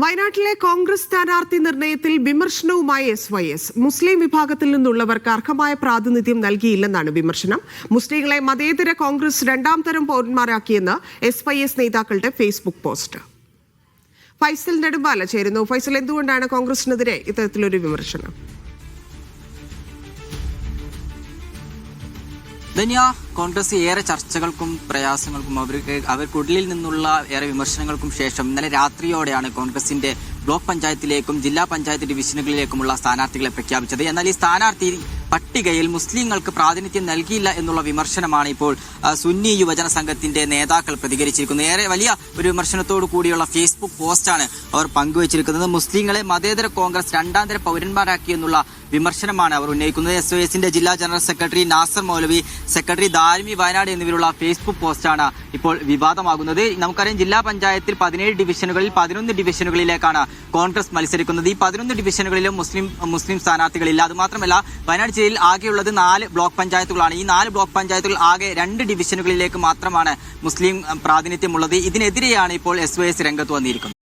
വയനാട്ടിലെ കോൺഗ്രസ് സ്ഥാനാർത്ഥി നിർണയത്തിൽ വിമർശനവുമായി എസ് വൈ എസ് മുസ്ലിം വിഭാഗത്തിൽ നിന്നുള്ളവർക്ക് അർഹമായ പ്രാതിനിധ്യം നൽകിയില്ലെന്നാണ് വിമർശനം. മുസ്ലിങ്ങളെ മതേതര കോൺഗ്രസ് രണ്ടാം തരം പൗരന്മാരാക്കിയെന്ന് എസ് വൈ എസ് നേതാക്കളുടെ ഫേസ്ബുക്ക് പോസ്റ്റ്. ഫൈസൽ നെടുമ്പാല ചേരുന്നു. ഫൈസൽ എന്തുകൊണ്ടാണ് കോൺഗ്രസിനെതിരെ ഇത്തരത്തിലൊരു വിമർശനം? ധന്യ കോൺഗ്രസ് ഏറെ ചർച്ചകൾക്കും പ്രയാസങ്ങൾക്കും അവർക്ക് അവർക്കുള്ളിൽ നിന്നുള്ള ഏറെ വിമർശനങ്ങൾക്കും ശേഷം ഇന്നലെ രാത്രിയോടെയാണ് കോൺഗ്രസിന്റെ ബ്ലോക്ക് പഞ്ചായത്തിലേക്കും ജില്ലാ പഞ്ചായത്ത് ഡിവിഷനുകളിലേക്കുമുള്ള സ്ഥാനാർത്ഥികളെ പ്രഖ്യാപിച്ചത്. എന്നാൽ ഈ സ്ഥാനാർത്ഥി പട്ടികയിൽ മുസ്ലിങ്ങൾക്ക് പ്രാതിനിധ്യം നൽകിയില്ല എന്നുള്ള വിമർശനമാണ് ഇപ്പോൾ സുന്നി യുവജന സംഘത്തിന്റെ നേതാക്കൾ പ്രതികരിച്ചിരിക്കുന്നത്. ഏറെ വലിയ ഒരു വിമർശനത്തോടു കൂടിയുള്ള ഫേസ്ബുക്ക് പോസ്റ്റാണ് അവർ പങ്കുവച്ചിരിക്കുന്നത്. മുസ്ലിങ്ങളെ മതേതര കോൺഗ്രസ് രണ്ടാം തര പൗരന്മാരാക്കി എന്നുള്ള വിമർശനമാണ് അവർ ഉന്നയിക്കുന്നത്. എസ് ഒ എസിന്റെ ജില്ലാ general secretary Nasar Moulavi secretary Darimi Wayanad എന്നിവരുള്ള Facebook പോസ്റ്റാണ് ഇപ്പോൾ വിവാദമാകുന്നത്. നമുക്കറിയാം ജില്ലാ പഞ്ചായത്തിൽ പതിനേഴ് ഡിവിഷനുകളിൽ പതിനൊന്ന് ഡിവിഷനുകളിലേക്കാണ് കോൺഗ്രസ് മത്സരിക്കുന്നത്. ഈ പതിനൊന്ന് ഡിവിഷനുകളിലും മുസ്ലിം മുസ്ലിം സ്ഥാനാർത്ഥികളില്ല. അതുമാത്രമല്ല വയനാട് ജില്ലയിൽ ആകെയുള്ളത് നാല് ബ്ലോക്ക് പഞ്ചായത്തുകളാണ്. ഈ നാല് ബ്ലോക്ക് പഞ്ചായത്തുകൾ ആകെ രണ്ട് ഡിവിഷനുകളിലേക്ക് മാത്രമാണ് മുസ്ലിം പ്രാതിനിധ്യമുള്ളത്. ഇതിനെതിരെയാണ് ഇപ്പോൾ എസ് രംഗത്ത് വന്നിരിക്കുന്നത്.